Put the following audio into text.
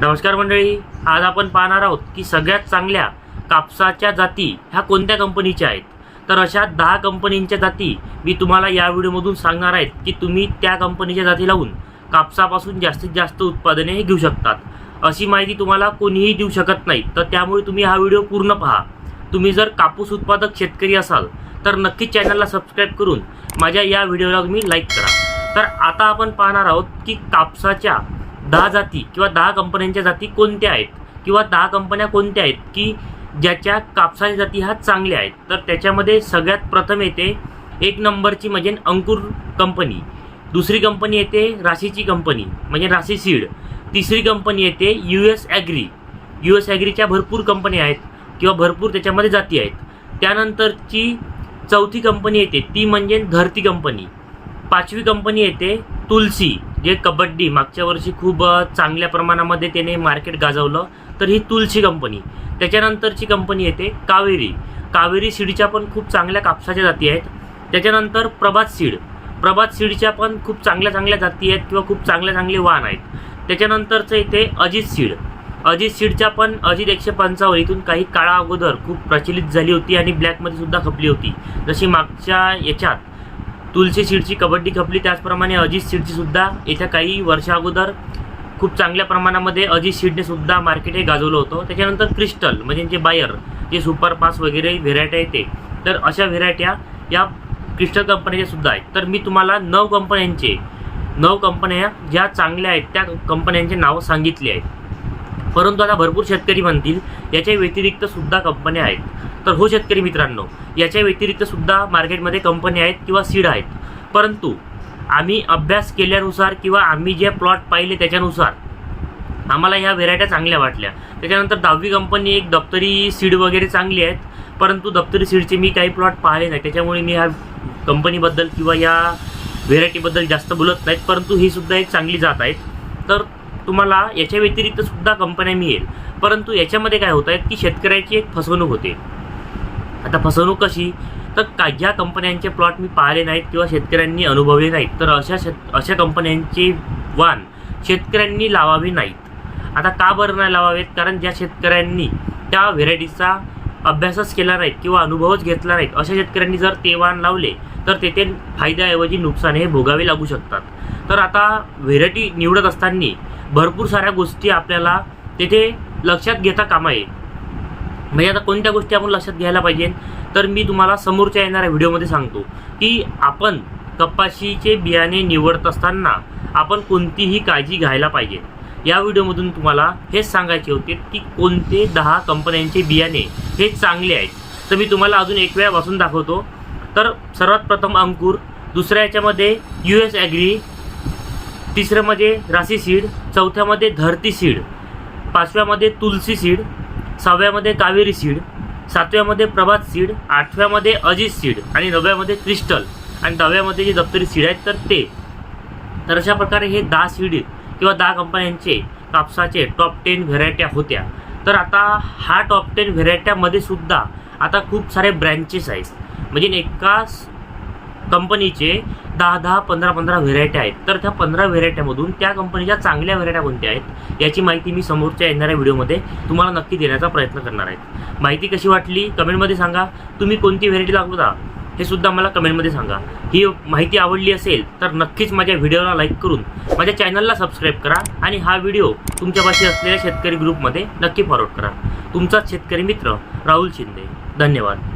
नमस्कार मंडळी आज आपण पाहणार आहोत की सगळ्यात चांगल्या कापसाच्या जाती ह्या कोणत्या कंपनीच्या आहेत? तर अशा दहा कंपनींच्या जाती मी तुम्हाला या व्हिडिओमधून सांगणार आहेत की तुम्ही त्या कंपनीच्या जाती लावून कापसापासून जास्तीत जास्त उत्पादने हे घेऊ शकतात. अशी माहिती तुम्हाला कोणीही देऊ शकत नाही तर त्यामुळे तुम्ही हा व्हिडिओ पूर्ण पहा. तुम्ही जर कापूस उत्पादक शेतकरी असाल तर नक्कीच चॅनलला सबस्क्राईब करून माझ्या या व्हिडिओला तुम्ही लाईक करा. तर आता आपण पाहणार आहोत की कापसाच्या दहा जाती किंवा दहा कंपन्यांच्या जाती कोणत्या आहेत? किंवा दहा कंपन्या कोणत्या आहेत? की ज्याच्या कापसाच्या जाती ह्या चांगल्या आहेत? तर त्याच्यामध्ये सगळ्यात प्रथम येते एक नंबरची म्हणजे अंकुर कंपनी. दुसरी कंपनी येते राशीची कंपनी म्हणजे राशी सीड. तिसरी कंपनी येते U S agri. U S ॲग्रीच्या भरपूर कंपन्या आहेत किंवा भरपूर त्याच्यामध्ये जाती आहेत. त्यानंतरची चौथी कंपनी येते ती म्हणजे धरती कंपनी. पाचवी कंपनी येते तुलसी. जे कबड्डी मागच्या वर्षी खूप चांगल्या प्रमाणामध्ये त्याने मार्केट गाजवलं तर ही तुलसी कंपनी. त्याच्यानंतरची कंपनी येते कावेरी. कावेरी सीडच्या पण खूप चांगल्या कापसाच्या जाती आहेत. त्याच्यानंतर प्रभात सीड. प्रभात सीडच्या पण खूप चांगल्या चांगल्या जाती आहेत किंवा खूप चांगले चांगले वाहन आहेत. त्याच्यानंतरचं येते अजित सीड. अजित सीडच्या पण अजित एकशे पंचावन्न इथून काही काळा अगोदर खूप प्रचलित झाली होती आणि ब्लॅकमध्ये सुद्धा खपली होती. जशी मागच्या याच्यात तुलसी सीडची कबड्डी खपली त्याचप्रमाणे अजित सीडचीसुद्धा येत्या काही वर्षा अगोदर खूप चांगल्या प्रमाणामध्ये अजित सीडने सुद्धा मार्केट हे गाजवलं होतं. त्याच्यानंतर क्रिस्टल म्हणजे जे बायर जे सुपर पास वगैरे व्हेरायट्या येते तर अशा व्हेरायट्या या क्रिस्टल कंपनीच्या सुद्धा आहेत. तर मी तुम्हाला नऊ कंपन्यांचे नऊ कंपन्या ज्या चांगल्या आहेत त्या कंपन्यांचे नावं सांगितली आहेत. परंतु आता भरपूर शेतकरी म्हणतील याच्या व्यतिरिक्त सुद्धा कंपन्या आहेत. तर हो शेतकरी मित्रांनो याच्या व्यतिरिक्त सुद्धा मार्केटमध्ये कंपन्या आहेत किंवा सीड आहेत. परंतु आम्ही अभ्यास केल्यानुसार किंवा आम्ही जे प्लॉट पाहिले त्याच्यानुसार आम्हाला ह्या व्हेरायट्या चांगल्या वाटल्या. त्याच्यानंतर दहावी कंपनी एक दप्तरी सीड वगैरे चांगली आहेत परंतु दप्तरी सीडचे मी काही प्लॉट पाहिले नाही. त्याच्यामुळे मी ह्या कंपनीबद्दल किंवा या व्हेरायटीबद्दल जास्त बोलत नाहीत परंतु ही सुद्धा एक चांगली जात आहेत. तर तुम्हाला याच्या व्यतिरिक्त सुद्धा कंपन्या मिळेल. परंतु याच्यामध्ये काय होत आहेत की शेतकऱ्याची एक फसवणूक होते. आता फसवणूक कशी? तर का ज्या कंपन्यांचे प्लॉट मी पाहिले नाहीत किंवा शेतकऱ्यांनी अनुभवले नाहीत तर अशा शेत अशा कंपन्यांचे वाण शेतकऱ्यांनी लावावे नाहीत. आता का बरं नाही लावावेत? कारण ज्या शेतकऱ्यांनी त्या व्हेरायटीचा अभ्यासच केला नाहीत किंवा अनुभवच घेतला नाहीत अशा शेतकऱ्यांनी जर ते वाण लावले तर तेथे फायद्याऐवजी नुकसान हे भोगावे लागू शकतात. तर आता व्हेरायटी निवडत असताना भरपूर साऱ्या गोष्टी आपल्याला तेथे लक्षात घेता कामा येईल म्हणजे आता कोणत्या गोष्टी आपण लक्षात घ्यायला पाहिजे तर मी तुम्हाला समोरच्या येणाऱ्या व्हिडिओमध्ये सांगतो की आपण कपाशीचे बियाणे निवडत असताना आपण कोणतीही काळजी घ्यायला पाहिजे. या व्हिडिओमधून तुम्हाला हेच सांगायचे होते की कोणते दहा कंपन्यांचे बियाणे हे चांगले आहेत. तर मी तुम्हाला अजून एक वेळा वाचून दाखवतो. तर सर्वात प्रथम अंकुर दुसऱ्या याच्यामध्ये यू एस ॲग्री तिसऱ्यामध्ये राशी सीड चौथ्यामध्ये धरती सीड पाचव्यामध्ये तुलसी सीड सहाव्यामध्ये कावेरी सीड सातव्यामध्ये प्रभात सीड आठव्यामध्ये अजित सीड आणि नवव्यामध्ये क्रिस्टल आणि दहाव्यामध्ये जे दप्तरी सीड आहेत तर ते. तर अशा प्रकारे हे दहा सीड किंवा दहा कंपन्यांचे कापसाचे टॉप टेन व्हेरायट्या होत्या. तर आता हा टॉप टेन व्हेरायट्यामध्ये सुद्धा आता खूप सारे ब्रँचेस आहेत. म्हणजे एकाच कंपनीचे दहा दहा पंधरा पंधरा व्हेरायट्या आहेत. तर त्या पंधरा व्हेरायट्यामधून त्या कंपनीच्या चांगल्या व्हेरायट्या कोणत्या आहेत याची माहिती मी समोरच्या येणाऱ्या व्हिडिओमध्ये तुम्हाला नक्की देण्याचा प्रयत्न करणार आहे. माहिती कशी वाटली कमेंटमध्ये सांगा. तुम्ही कोणती व्हेरायटी लागवता हे सुद्धा मला कमेंटमध्ये सांगा. ही माहिती आवडली असेल तर नक्कीच माझ्या व्हिडिओला लाईक करून माझ्या चॅनलला सबस्क्राईब करा आणि हा व्हिडिओ तुमच्यापाशी असलेल्या शेतकरी ग्रुपमध्ये नक्की फॉरवर्ड करा. तुमचाच शेतकरी मित्र राहुल शिंदे. धन्यवाद.